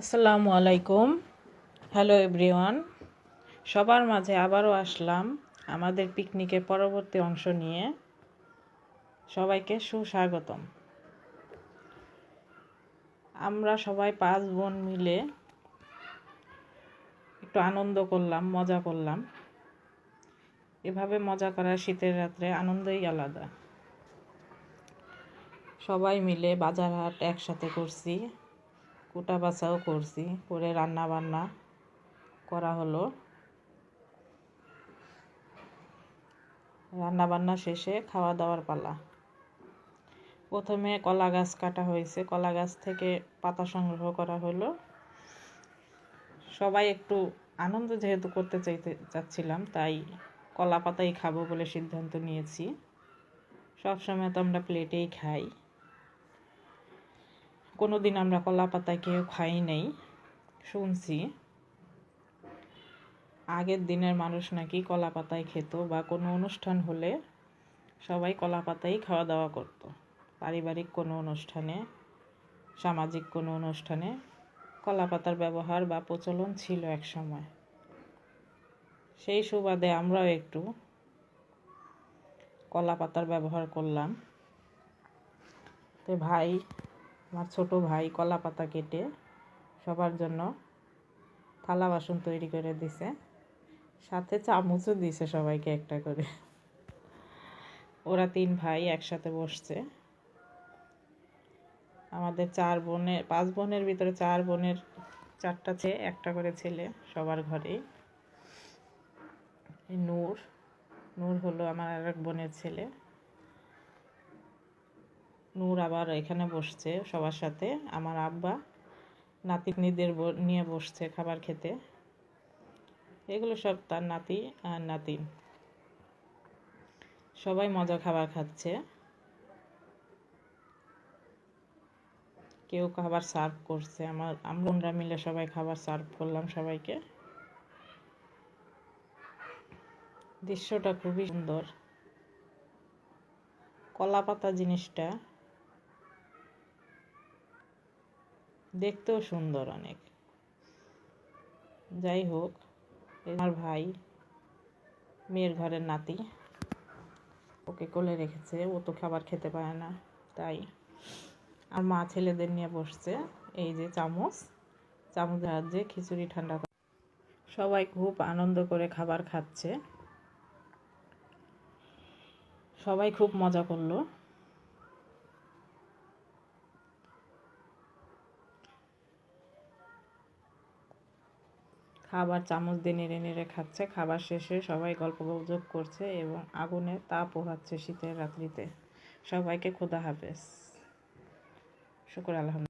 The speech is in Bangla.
আসসালামু আলাইকুম। হ্যালো এভরিওয়ান সবার মাঝে আবারও আসলাম আমাদের পিকনিকের পরবর্তী অংশ নিয়ে। সবাইকে সুস্বাগতম। আমরা সবাই পাঁচ বোন মিলে একটু আনন্দ করলাম, মজা করলাম। এভাবে মজা করা শীতের রাত্রে আনন্দই আলাদা। সবাই মিলে বাজার হাট একসাথে করছি। কুটা বাছাও করছি, করে রান্না বান্না করা হলো। রান্না বান্না শেষে খাওয়া দাওয়ার পালা। প্রথমে কলা গাছ কাটা হয়েছে, কলা গাছ থেকে পাতা সংগ্রহ করা হলো। সবাই একটু আনন্দ যেহেতু করতে চাইতে, চাচ্ছিলাম, তাই কলা পাতাই খাব বলে সিদ্ধান্ত নিয়েছি। সবসময় তো আমরা প্লেটেই খাই। কোনো দিন আমরা কলা পাতা কেউ খাই নাই, শুনছি। আগের দিনের মানুষ নাকি কলা পাতায় খেত বা কোনো অনুষ্ঠান হলে সবাই কলা পাতাই খাওয়া দাওয়া করত। পারিবারিক কোনো অনুষ্ঠানে, সামাজিক কোনো অনুষ্ঠানে কলা পাতার ব্যবহার বা প্রচলন ছিল এক সময়। সেই সুবাদে আমরাও একটু কলা পাতার ব্যবহার করলাম। তো ভাই আমার ছোট ভাই কলা পাতা কেটে সবার জন্য থালা বাসন তৈরি করে দিছে। সাথে চামচও দিছে সবাইকে একটা করে। ওরা তিন ভাই একসাথে বসছে। আমাদের চার বোনের, পাঁচ বোনের ভিতরে চার বোনের চারটা ছেলে একটা করে ছেলে সবার ঘরে নূর নূর হলো আমার আর এক বোনের ছেলে। নূর আবার এখানে বসছে সবার সাথে। আমার আব্বা, নাতিনিদের নিয়ে বসছে খাবার খেতে। এগুলো সব তার নাতি আর নাতিন সবাই মজা খাবার খাচ্ছে। কেউ খাবার সার্ভ করছে। আমার, আমরা মিলে সবাই খাবার সার্ভ করলাম সবাইকে। দৃশ্যটা খুবই সুন্দর। কলা পাতা জিনিসটা দেখতেও সুন্দর অনেক। যাই হোক আমার ভাই, মেয়ের ঘরের নাতি, ওকে কোলে রেখেছে, ও তো খাবার খেতে পারে না, তাই। আর মা ছেলেদের নিয়ে বসছে, এই যে চামচ চামচ সাহায্যে খিচুড়ি ঠান্ডা সবাই খুব আনন্দ করে খাবার খাচ্ছে। সবাই খুব মজা করল। খাবার চামচ দিয়ে নেড়ে নেড়ে খাচ্ছে। খাবার শেষে সবাই গল্প গুজব করছে এবং আগুনে তা পোহাচ্ছে শীতের রাত্রিতে। সবাইকে খোদা হাফেজ। শুকুর, আলহামদুলিল্লাহ।